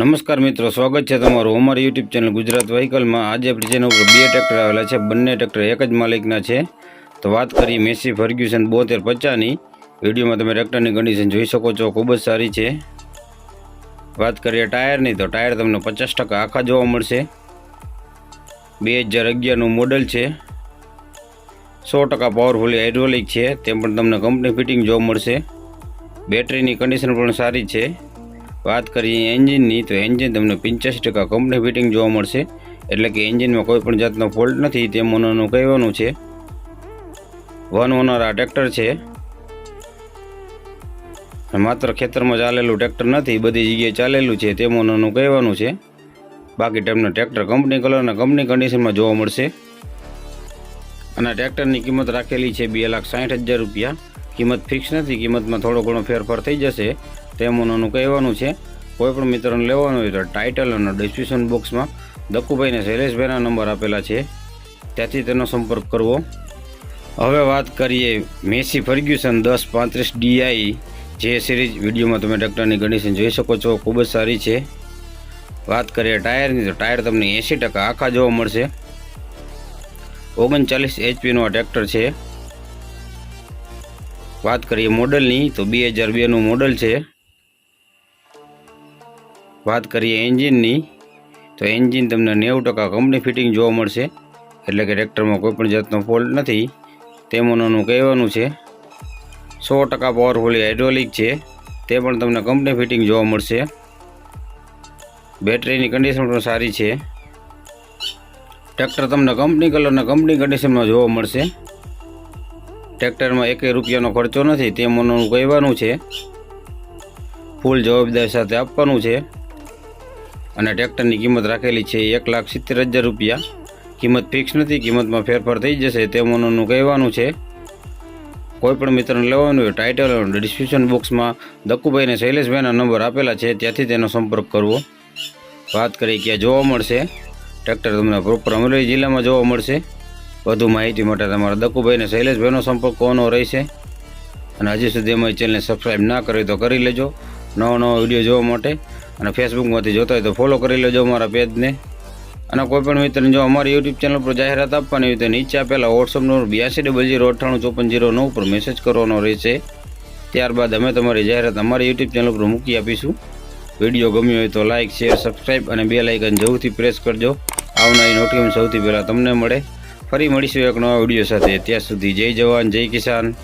નમસ્કાર મિત્રો, સ્વાગત છે તમારું અમારી યુટ્યુબ ચેનલ ગુજરાત વ્હીકલમાં. આજે આપણી ચેનલ ઉપર બે ટ્રેક્ટર આવેલા છે, બંને ટ્રેક્ટર એક જ માલિકના છે. તો વાત કરીએ મેસી ફર્ગ્યુસન બોતેર પચાસની. વિડીયોમાં તમે ટ્રેક્ટરની કન્ડિશન જોઈ શકો છો, ખૂબ જ સારી છે. વાત કરીએ ટાયરની, તો ટાયર તમને પચાસ ટકા આખા જોવા મળશે. બે હજાર અગિયારનું મોડલ છે. સો ટકા પાવરફુલી હાઇડ્રોલિક છે, તેમ પણ તમને કંપની ફિટિંગ જોવા મળશે. બેટરીની કન્ડિશન પણ સારી છે. વાત કરીએ એન્જિનની, તો એન્જિન તમને પંચ્યાસી ટકા કંપની ફિટિંગ જોવા મળશે. એટલે કે એન્જિનમાં કોઈ પણ જાતનો ફોલ્ટ નથી, તે મનોનું કહેવાનું છે. વન ઓનર આ ટ્રેક્ટર છે. માત્ર ખેતરમાં ચાલેલું ટ્રેક્ટર નથી, બધી જગ્યાએ ચાલેલું છે, તે મનોનું કહેવાનું છે. બાકી તમને ટ્રેક્ટર કંપની કલર અને કંપની કન્ડિશનમાં જોવા મળશે. અને ટ્રેક્ટરની કિંમત રાખેલી છે બે લાખ સાઠ હજાર રૂપિયા. કિંમત ફિક્સ નથી, કિંમતમાં થોડો ઘણો ફેરફાર થઈ જશે. તેમ કહેવાનું છે, કોઈ પણ મિત્રોને લેવાનું હોય તો ટાઇટલ અને ડિસ્ક્રિપ્શન બોક્સમાં દક્કુભાઈને શૈલેષભાઈના નંબર આપેલા છે. ત્યાંથી તેનો સંપર્ક કરવો. હવે વાત કરીએ મેસી ફર્ગ્યુસન દસ પાંત્રીસ ડીઆઈ જે સિરીઝ વિડીયોમાં તમે ટ્રેક્ટરની કન્ડિશન જોઈ શકો છો, ખૂબ જ સારી છે. વાત કરીએ ટાયરની તો ટાયર તમને એંસી ટકા આખા જોવા મળશે. ઓગણચાલીસ એચપીનું આ ટ્રેક્ટર છે. વાત કરીએ મોડલની તો બે હજાર બેનું મોડલ છે. વાત કરીએ એન્જિનની, તો એન્જિન તમને નેવું ટકા કંપની ફિટિંગ જોવા મળશે. એટલે કે ટ્રેક્ટરમાં કોઈપણ જાતનો ફોલ્ટ નથી. તેમાંનું કહેવાનું છે, સો ટકા પાવરફુલી હાઇડ્રોલિક છે. તે પણ તમને કંપની ફિટિંગ જોવા મળશે. બેટરીની કન્ડિશન પણ સારી છે. ટ્રેક્ટર તમને કંપની કલરના કંપની કન્ડિશનમાં જોવા મળશે. ટ્રેક્ટરમાં એકેય રૂપિયાનો ખર્ચો નથી તે કહેવાનું છે ફૂલ જવાબદારી સાથે આપવાનું છે. અને ટ્રેક્ટરની કિંમત રાખેલી છે એક લાખ સિત્તેર હજાર રૂપિયા. કિંમત ફિક્સ નથી, કિંમતમાં ફેરફાર થઈ જશે તે મનોનું કહેવાનું છે. કોઈપણ મિત્રને લેવાનું હોય ટાઇટલ ડિસ્ક્રિપ્શન બોક્સમાં દક્કુભાઈને શૈલેષભાઈના નંબર આપેલા છે, ત્યાંથી તેનો સંપર્ક કરવો. વાત કરીએ ક્યાં જોવા મળશે. ટ્રેક્ટર તમને પ્રોપર અમરેલી જિલ્લામાં જોવા મળશે. વધુ માહિતી માટે તમારા દક્કુભાઈને શૈલેષભાઈનો સંપર્ક કોનો રહેશે? અને હજી સુધી અમારી ચેનલને સબસ્ક્રાઈબ ના કરી તો કરી લેજો. નવો નવો વીડિયો જોવા માટે અને ફેસબુકમાંથી જોતા હોય તો ફોલો કરી લેજો અમારા પેજને અને કોઈ પણ મિત્રને જો અમારી યુટ્યુબ ચેનલ પર જાહેરાત આપવાની હોય તો નીચે આપેલા વોટ્સઅપ નંબર બ્યાસી ડબલ જીરો અઠ્ઠાણું ચોપન જીરો નવ પર મેસેજ કરવાનો રહેશે. ત્યારબાદ અમે તમારી જાહેરાત અમારી યુટ્યુબ ચેનલ પર મૂકી આપીશું. વીડિયો ગમ્યો હોય તો લાઇક શેર સબસ્ક્રાઈબ અને બે લાઇકન જરૂરથી પ્રેસ કરજો. આવનારી નોટિફિકેશન સૌથી પહેલાં તમને મળે. ફરી મળીશું એક નવા વીડિયો સાથે. ત્યાં સુધી જય જવાન, જય કિસાન.